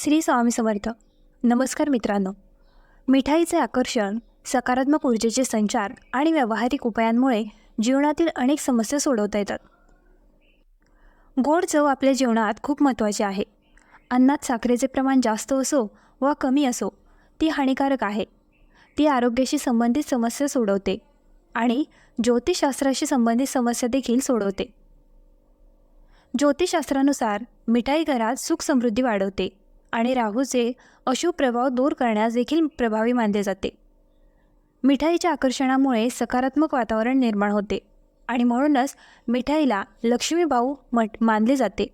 श्री स्वामी समर्थ. नमस्कार मित्रांनो. मिठाईचे आकर्षण सकारात्मक ऊर्जेचे संचार आणि व्यावहारिक उपायांमुळे जीवनातील अनेक समस्या सोडवता येतात. गोड चव आपल्या जीवनात खूप महत्त्वाची आहे. अन्नात साखरेचे प्रमाण जास्त असो वा कमी असो ती हानिकारक आहे. ती आरोग्याशी संबंधित समस्या सोडवते आणि ज्योतिषशास्त्राशी संबंधित समस्या देखील सोडवते. ज्योतिषशास्त्रानुसार मिठाई घरात सुख समृद्धी वाढवते. आणि राहूचे अशुभ प्रभाव दूर करण्यास देखील प्रभावी मानले जाते. मिठाईच्या आकर्षणामुळे सकारात्मक वातावरण निर्माण होते आणि म्हणूनच मिठाईला लक्ष्मीबाऊ मट मानले जाते.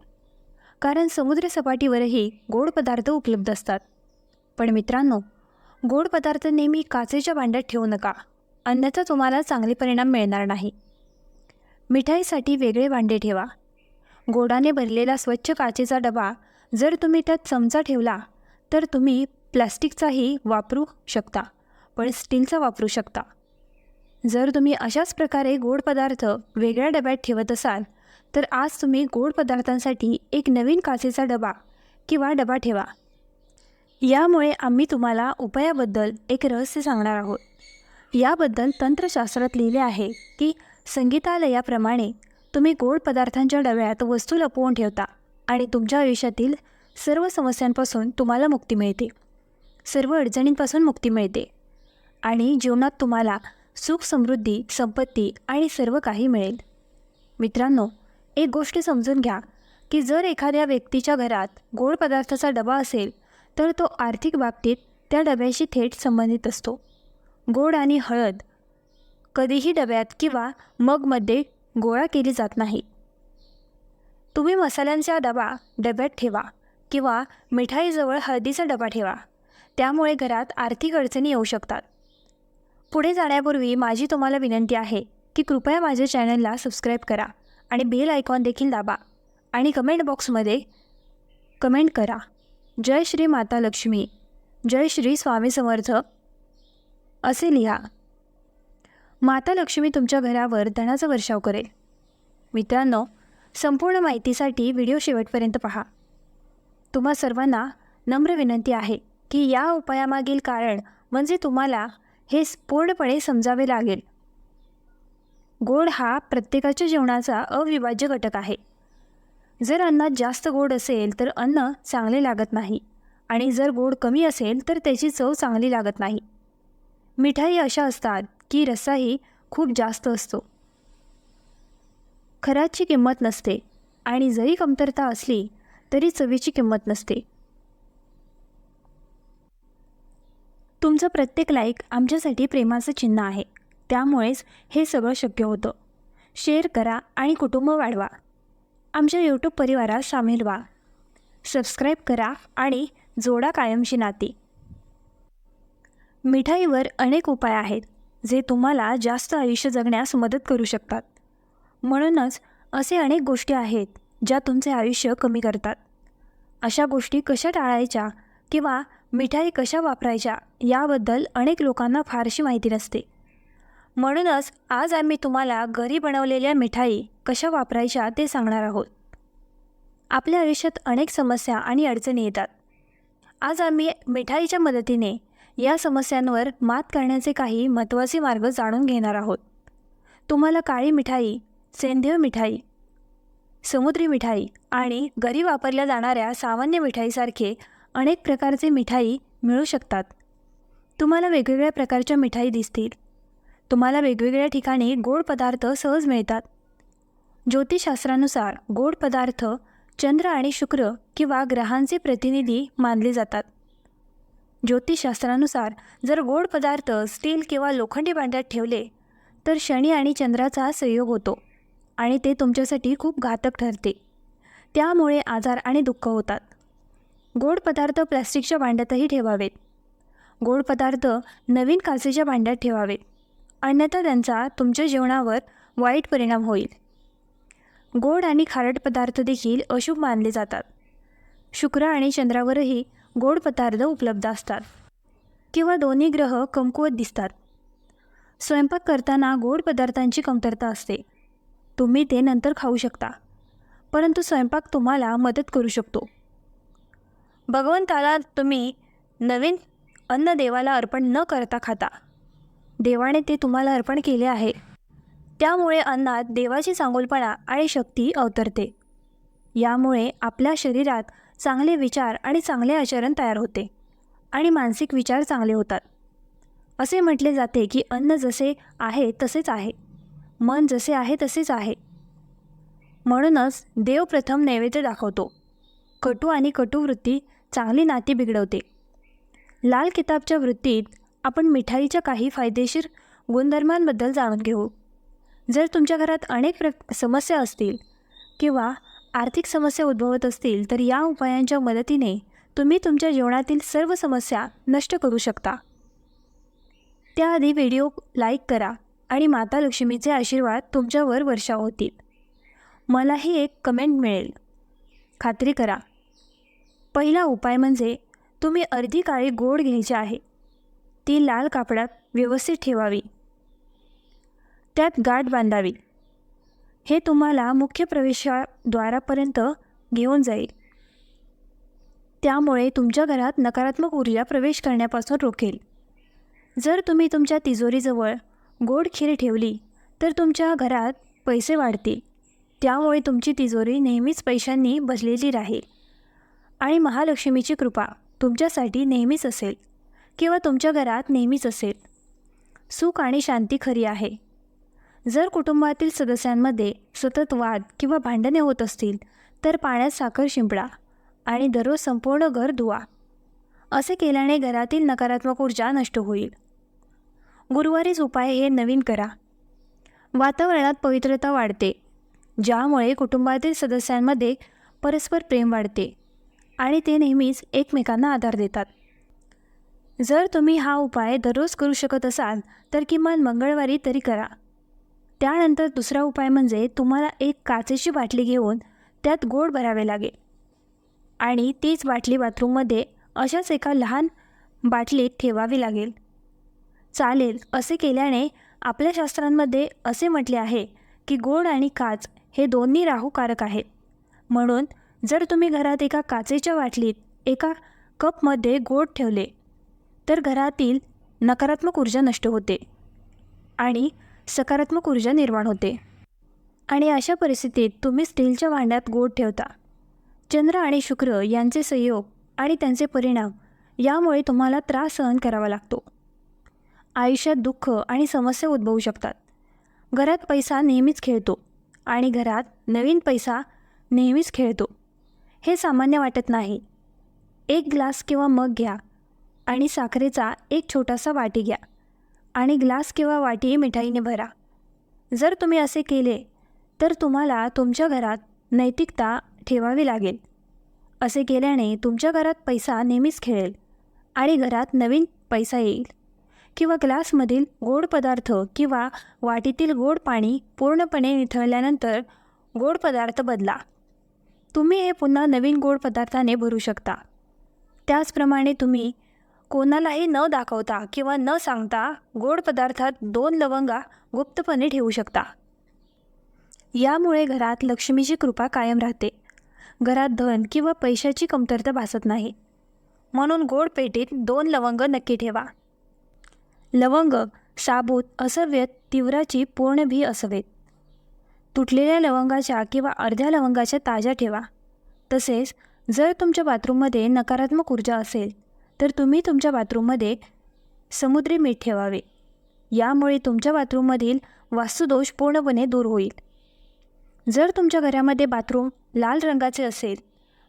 कारण समुद्रसपाटीवरही गोड पदार्थ उपलब्ध असतात. पण मित्रांनो गोड पदार्थ नेहमी काचेच्या भांड्यात ठेवू नका. अन्यथा तुम्हाला चांगले परिणाम मिळणार नाही. मिठाईसाठी वेगळे भांडे ठेवा. गोडाने भरलेला स्वच्छ काचेचा डबा जर तुम्ही त्यात चमचा ठेवला तर तुम्ही प्लास्टिकचाही वापरू शकता पण स्टीलचा वापरू शकता. जर तुम्ही अशाच प्रकारे गोड पदार्थ वेगळ्या डब्यात ठेवत असाल तर आज तुम्ही गोड पदार्थांसाठी एक नवीन काचेचा डबा किंवा डबा ठेवा. यामुळे आम्ही तुम्हाला उपायाबद्दल एक रहस्य सांगणार आहोत. याबद्दल तंत्रशास्त्रात लिहिले आहे की संगीतालयाप्रमाणे तुम्ही गोड पदार्थांच्या डब्यात वस्तू लपवून ठेवता. आणि तुमच्या आयुष्यातील सर्व समस्यांपासून तुम्हाला मुक्ती मिळते. सर्व अडचणींपासून मुक्ती मिळते. आणि जीवनात तुम्हाला सुख समृद्धी संपत्ती आणि सर्व काही मिळेल. मित्रांनो एक गोष्ट समजून घ्या की जर एखाद्या व्यक्तीच्या घरात गोड पदार्थाचा डबा असेल तर तो आर्थिक बाबतीत त्या डब्याशी थेट संबंधित असतो. गोड आणि हळद कधीही डब्यात किंवा मगमध्ये गोळा केली जात नाही. तुम्ही मसाल्यांचा डबा डब्यात ठेवा किंवा मिठाईजवळ हळदीचा डबा ठेवा. त्यामुळे घरात आर्थिक अडचणी येऊ शकतात. पुढे जाण्यापूर्वी माझी तुम्हाला विनंती आहे की कृपया माझ्या चॅनलला सबस्क्राईब करा आणि बेल आयकॉन देखील दाबा आणि कमेंट बॉक्समध्ये कमेंट करा. जय श्री माता लक्ष्मी. जय श्री स्वामी समर्थ. असे लिहा. माता लक्ष्मी तुमच्या घरावर धनाचा वर्षाव करेल. मित्रांनो संपूर्ण माहितीसाठी व्हिडिओ शेवटपर्यंत पहा. तुम्हा सर्वांना नम्र विनंती आहे की या उपायामागील कारण म्हणजे तुम्हाला हे पूर्णपणे समजावे लागेल. गोड हा प्रत्येकाच्या जेवणाचा अविभाज्य घटक आहे. जर अन्नात जास्त गोड असेल तर अन्न चांगले लागत नाही आणि जर गोड कमी असेल तर त्याची चव चांगली लागत नाही. मिठाई अशा असतात की रस्साही खूप जास्त असतो. खराची किंमत नसते आणि जरी कमतरता असली तरी चवीची किंमत नसते. तुमचं प्रत्येक लाईक आमच्यासाठी प्रेमाचं चिन्ह आहे. त्यामुळेच हे सगळं शक्य होतं. शेअर करा आणि कुटुंब वाढवा. आमच्या यूट्यूब परिवारात सामील व्हा. सबस्क्राईब करा आणि जोडा कायमशी नाती. मिठाईवर अनेक उपाय आहेत जे तुम्हाला जास्त आयुष्य जगण्यास मदत करू शकतात. म्हणूनच असे अनेक गोष्टी आहेत ज्या तुमचे आयुष्य कमी करतात. अशा गोष्टी कशा टाळायच्या किंवा मिठाई कशा वापरायच्या याबद्दल अनेक लोकांना फारशी माहिती नसते. म्हणूनच आज आम्ही तुम्हाला घरी बनवलेल्या मिठाई कशा वापरायच्या ते सांगणार आहोत. आपल्या आयुष्यात अनेक समस्या आणि अडचणी येतात. आज आम्ही मिठाईच्या मदतीने या समस्यांवर मात करण्याचे काही महत्त्वाचे मार्ग जाणून घेणार आहोत. तुम्हाला काळी मिठाई सेंद्रिय मिठाई समुद्री मिठाई आणि घरी वापरल्या जाणाऱ्या सामान्य मिठाईसारखे अनेक प्रकारचे मिठाई मिळू शकतात. तुम्हाला वेगवेगळ्या प्रकारच्या मिठाई दिसतील. तुम्हाला वेगवेगळ्या ठिकाणी गोड पदार्थ सहज मिळतात. ज्योतिषशास्त्रानुसार गोड पदार्थ चंद्र आणि शुक्र किंवा ग्रहांचे प्रतिनिधी मानले जातात. ज्योतिषशास्त्रानुसार जर गोड पदार्थ स्टील किंवा लोखंडी भांड्यात ठेवले तर शनी आणि चंद्राचा संयोग होतो. आणि ते तुमच्यासाठी खूप घातक ठरते. त्यामुळे आजार आणि दुःख होतात. गोड पदार्थ प्लॅस्टिकच्या भांड्यातही ठेवावेत. गोड पदार्थ नवीन काचेच्या भांड्यात ठेवावेत. अन्यथा त्यांचा तुमच्या जेवणावर वाईट परिणाम होईल. गोड आणि खारट पदार्थ देखील अशुभ मानले जातात. शुक्र आणि चंद्रावरही गोड पदार्थ उपलब्ध असतात. किंवा दोन्ही ग्रह कमकुवत दिसतात. स्वयंपाक करताना गोड पदार्थांची कमतरता असते. तुम्ही ते नंतर खाऊ शकता. परंतु स्वयंपाक तुम्हाला मदत करू शकतो. भगवंताला तुम्ही नवीन अन्न देवाला अर्पण न करता खाता. देवाने ते तुम्हाला अर्पण केले आहे. त्यामुळे अन्नात देवाची चांगुलपणा आणि शक्ती अवतरते. यामुळे आपल्या शरीरात चांगले विचार आणि चांगले आचरण तयार होते आणि मानसिक विचार चांगले होतात. असे म्हटले जाते की अन्न जसे आहे तसेच आहे. मन जसे आहे तसेच आहे. म्हणूनच देव प्रथम नैवेद्य दाखवतो. कटू आणि कटुवृत्ती चांगली नाती बिघडवते. लाल किताबच्या वृत्तीत आपण मिठाईच्या काही फायदेशीर गुणधर्मांबद्दल जाणून घेऊ. जर तुमच्या घरात अनेक प्र समस्या असतील किंवा आर्थिक समस्या उद्भवत असतील तर या उपायांच्या मदतीने तुम्ही तुमच्या जीवनातील सर्व समस्या नष्ट करू शकता. त्याआधी व्हिडिओ लाईक करा. आणि माता लक्ष्मीचे आशीर्वाद तुमच्यावर वर्षाव होतील. मलाही एक कमेंट मिळेल. खात्री करा. पहिला उपाय म्हणजे तुम्ही अर्धी काळी गोड घ्यायची आहे. ती लाल कापडात व्यवस्थित ठेवावी. त्यात गाठ बांधावी. हे तुम्हाला मुख्य प्रवेशद्वारापर्यंत घेऊन जाईल. त्यामुळे तुमच्या घरात नकारात्मक ऊर्जा प्रवेश करण्यापासून रोखेल. जर तुम्ही तुमच्या तिजोरीजवळ गोड खीर ठेवली तर तुमच्या घरात पैसे वाढतील त्यामुळे तुमची तिजोरी नेहमीच पैशांनी भरलेली राहील. आणि महालक्ष्मीची कृपा तुमच्यासाठी नेहमीच असेल किंवा तुमच्या घरात नेहमीच असेल. सुख आणि शांती खरी आहे. जर कुटुंबातील सदस्यांमध्ये सतत वाद किंवा भांडणे होत असतील तर पाण्यात साखर शिंपडा आणि दररोज संपूर्ण घर धुवा. असे केल्याने घरातील नकारात्मक ऊर्जा नष्ट होईल. गुरुवारीच उपाय हे नवीन करा. वातावरणात पवित्रता वाढते ज्यामुळे कुटुंबातील सदस्यांमध्ये परस्पर प्रेम वाढते आणि ते नेहमीच एकमेकांना आधार देतात. जर तुम्ही हा उपाय दररोज करू शकत असाल तर किमान मंगळवारी तरी करा. त्यानंतर दुसरा उपाय म्हणजे तुम्हाला एक काचेची बाटली घेऊन त्यात गोड भरावे लागेल आणि तीच बाटली बाथरूममध्ये अशाच एका लहान बाटलीत ठेवावी लागेल. चालेल असे केल्याने आपल्या शास्त्रांमध्ये असे म्हटले आहे की गोड आणि काच हे दोन्ही राहूकारक आहेत. म्हणून जर तुम्ही घरात एका काचेच्या बाटलीत एका कपमध्ये गोड ठेवले तर घरातील नकारात्मक ऊर्जा नष्ट होते आणि सकारात्मक ऊर्जा निर्माण होते. आणि अशा परिस्थितीत तुम्ही स्टीलच्या भांड्यात गोड ठेवता. चंद्र आणि शुक्र यांचे संयोग आणि त्यांचे परिणाम यामुळे तुम्हाला त्रास सहन करावा लागतो. आयुष्यात दुःख आणि समस्या उद्भवू शकतात. घरात पैसा नेहमीच खेळतो आणि घरात नवीन पैसा नेहमीच खेळतो. हे सामान्य वाटत नाही. एक ग्लास किंवा मग घ्या आणि साखरेचा एक छोटासा वाटी घ्या आणि ग्लास किंवा वाटी मिठाईने भरा. जर तुम्ही असे केले तर तुम्हाला तुमच्या घरात नैतिकता ठेवावी लागेल. असे केल्याने तुमच्या घरात पैसा नेहमीच खेळेल आणि घरात नवीन पैसा येईल. किंवा ग्लासमधील गोड पदार्थ किंवा वाटीतील गोड पाणी पूर्णपणे निथळल्यानंतर गोड पदार्थ बदला. तुम्ही हे पुन्हा नवीन गोड पदार्थाने भरू शकता. त्याचप्रमाणे तुम्ही कोणालाही न दाखवता किंवा न सांगता गोड पदार्थात दोन लवंगा गुप्तपणे ठेवू शकता. यामुळे घरात लक्ष्मीची कृपा कायम राहते. घरात धन किंवा पैशाची कमतरता भासत नाही. म्हणून गोड पेटीत दोन लवंग नक्की ठेवा. लवंग साबूत असव्यत तीव्राची पूर्ण भी असवेत. तुटलेल्या लवंगाच्या किंवा अर्ध्या लवंगाच्या ताज्या ठेवा. तसेच जर तुमच्या बाथरूममध्ये नकारात्मक ऊर्जा असेल तर तुम्ही तुमच्या बाथरूममध्ये समुद्री मीठ ठेवावे. यामुळे तुमच्या बाथरूममधील वास्तुदोष पूर्णपणे दूर होईल. जर तुमच्या घरामध्ये बाथरूम लाल रंगाचे असेल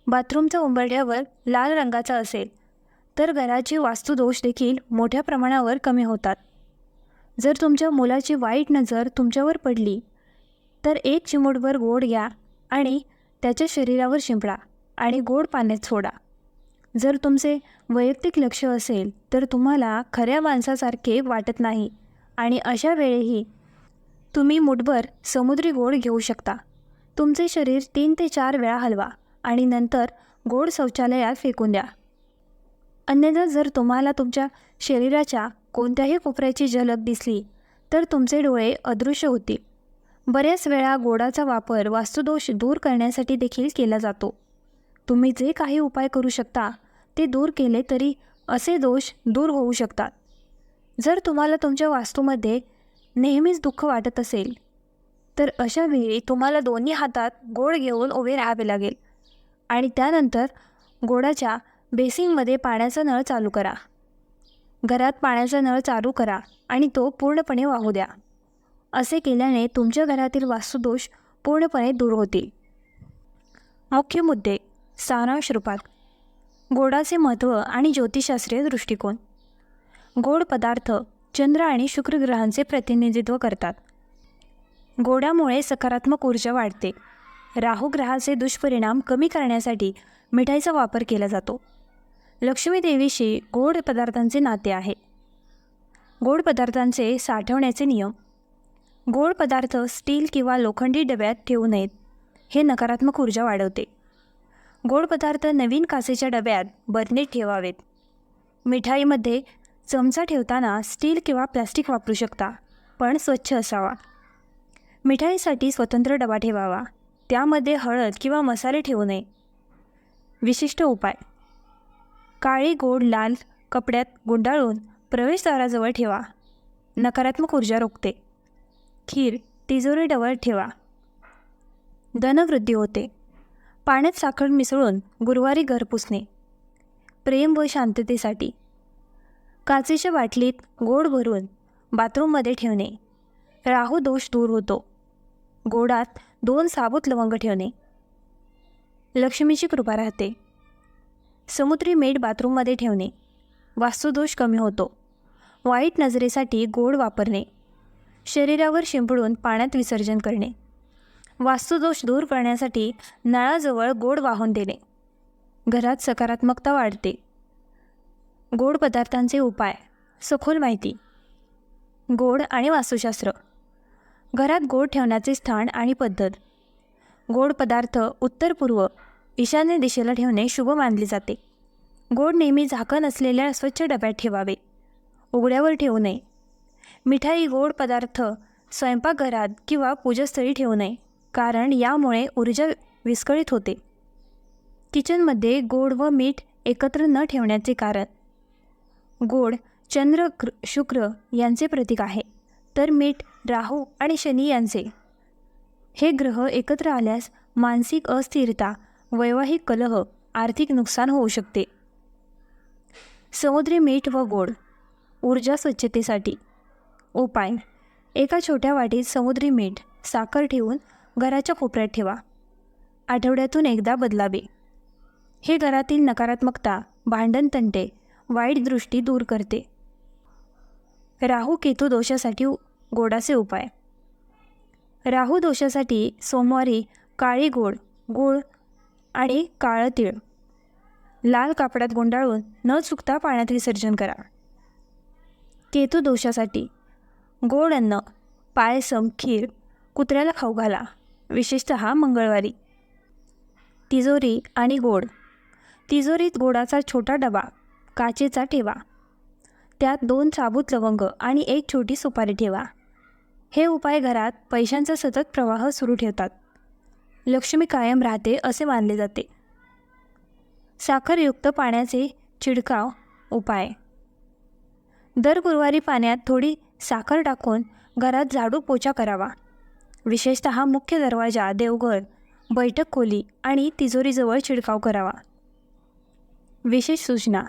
बाथरूमच्या उंबरठ्यावर लाल रंगाचा असेल तर घराचे वास्तुदोष देखील मोठ्या प्रमाणावर कमी होतात. जर तुमच्या मुलाची वाईट नजर तुमच्यावर पडली तर एक चिमूटभर गोड घ्या आणि त्याच्या शरीरावर शिंपडा आणि गोड पाण्यात सोडा. जर तुमचे वैयक्तिक लक्ष असेल तर तुम्हाला खऱ्या माणसासारखे वाटत नाही आणि अशा वेळेही तुम्ही मुठभर समुद्री गोड घेऊ शकता. तुमचे शरीर तीन ते चार वेळा हलवा आणि नंतर गोड शौचालयात फेकून द्या. अन्यथा जर तुम्हाला तुमच्या शरीराच्या कोणत्याही कोपऱ्याची झलक दिसली तर तुमचे डोळे अदृश्य होतील. बऱ्याच वेळा गोडाचा वापर वास्तुदोष दूर करण्यासाठी देखील केला जातो. तुम्ही जे काही उपाय करू शकता ते दूर केले तरी असे दोष दूर होऊ शकतात. जर तुम्हाला तुमच्या वास्तूमध्ये नेहमीच दुःख वाटत असेल तर अशा वेळी तुम्हाला दोन्ही हातात गोड घेऊन उभे राहावे लागेल. आणि त्यानंतर गोडाच्या बेसिनमध्ये पाण्याचा नळ चालू करा. घरात पाण्याचा नळ चालू करा आणि तो पूर्णपणे वाहू द्या. असे केल्याने तुमच्या घरातील वास्तुदोष पूर्णपणे दूर होतील. मुख्य मुद्दे सारांश रूपात. गोडाचे महत्त्व आणि ज्योतिषशास्त्रीय दृष्टिकोन. गोड पदार्थ चंद्र आणि शुक्र ग्रहांचे प्रतिनिधित्व करतात. गोडामुळे सकारात्मक ऊर्जा वाढते. राहू ग्रहाचे दुष्परिणाम कमी करण्यासाठी मिठाईचा वापर केला जातो. लक्ष्मीदेवीशी गोड पदार्थांचे नाते आहे. गोड पदार्थांचे साठवण्याचे नियम. गोड पदार्थ स्टील किंवा लोखंडी डब्यात ठेवू नयेत हे नकारात्मक ऊर्जा वाढवते. गोड पदार्थ नवीन काचेच्या डब्यात बरणीत ठेवावेत. मिठाईमध्ये चमचा ठेवताना स्टील किंवा प्लास्टिक वापरू शकता पण स्वच्छ असावा. मिठाईसाठी स्वतंत्र डबा ठेवावा त्यामध्ये हळद किंवा मसाले ठेवू नये. विशिष्ट उपाय. काळी गोड लाल कपड्यात गुंडाळून प्रवेशद्वाराजवळ ठेवा. नकारात्मक ऊर्जा रोखते. खीर तिजोरी डवळ ठेवा. धनवृद्धी होते. पाण्यात साखर मिसळून गुरुवारी घर पुसणे. प्रेम व शांततेसाठी. काचेच्या बाटलीत गोड भरून बाथरूममध्ये ठेवणे. राहू दोष दूर होतो. गोडात दोन साबूत लवंग ठेवणे. लक्ष्मीची कृपा राहते. समुद्री मीठ बाथरूममध्ये ठेवणे. वास्तुदोष कमी होतो. वाईट नजरेसाठी गोड वापरणे. शरीरावर शिंपडून पाण्यात विसर्जन करणे. वास्तुदोष दूर करण्यासाठी नळाजवळ गोड वाहून देणे. घरात सकारात्मकता वाढते. गोड पदार्थांचे उपाय. सखोल माहिती. गोड आणि वास्तुशास्त्र. घरात गोड ठेवण्याचे स्थान आणि पद्धत. गोड पदार्थ उत्तर पूर्व ईशान्य दिशेला ठेवणे शुभ मानले जाते. गोड नेहमी झाकण असलेल्या स्वच्छ डब्यात ठेवावे. उघड्यावर ठेवू नये. मिठाई गोड पदार्थ स्वयंपाकघरात किंवा पूजास्थळी ठेवू नये कारण यामुळे ऊर्जा विस्कळीत होते. किचनमध्ये गोड व मीठ एकत्र न ठेवण्याचे कारण. गोड चंद्र क्र शुक्र यांचे प्रतीक आहे तर मीठ राहू आणि शनी यांचे. हे ग्रह एकत्र आल्यास मानसिक अस्थिरता वैवाहिक कलह आर्थिक नुकसान होऊ शकते. समुद्री मीठ व गोड ऊर्जा स्वच्छतेसाठी. उपाय एका छोट्या वाटीत समुद्री मीठ साखर ठेवून घराच्या कोपऱ्यात ठेवा. आठवड्यातून एकदा बदलावे. हे घरातील नकारात्मकता भांडण तंटे वाईट दृष्टी दूर करते. राहू केतू दोषासाठी गोडाचे उपाय. राहू दोषासाठी सोमवारी काळी गोड गूळ आणि काळं तीळ. लाल कापडात गुंडाळून न चुकता पाण्यात विसर्जन करा. केतू दोषासाठी गोड अन्न पायसम खीर कुत्र्याला खाऊ घाला. विशेषत मंगळवारी. तिजोरी आणि गोड. तिजोरीत गोडाचा छोटा डबा काचेचा ठेवा. त्यात दोन साबूत लवंग आणि एक छोटी सुपारी ठेवा. हे उपाय घरात पैशांचा सतत प्रवाह सुरू ठेवतात. लक्ष्मी कायम राहते असे मानले जाते. साखरयुक्त पाण्याचे चिडकाव उपाय. दर गुरुवारी पाण्यात थोडी साखर टाकून घरात झाडू पोछा करावा. विशेषत मुख्य दरवाजा देवघर बैठक खोली आणि तिजोरीजवळ छिडकाव करावा. विशेष सूचना.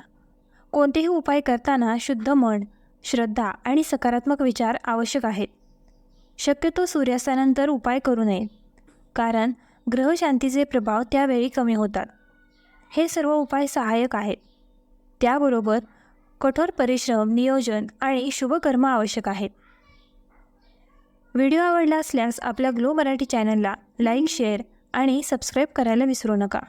कोणतेही उपाय करताना शुद्ध मन श्रद्धा आणि सकारात्मक विचार आवश्यक आहेत. शक्यतो सूर्यास्तानंतर उपाय करू नये. कारण ग्रहशांतीचे प्रभाव त्यावेळी कमी होतात. हे सर्व उपाय सहाय्यक आहेत. त्याबरोबर कठोर परिश्रम नियोजन आणि शुभकर्म आवश्यक आहेत. व्हिडिओ आवडला असल्यास आपल्या ग्लो मराठी चॅनलला लाईक शेअर आणि सबस्क्राईब करायला विसरू नका.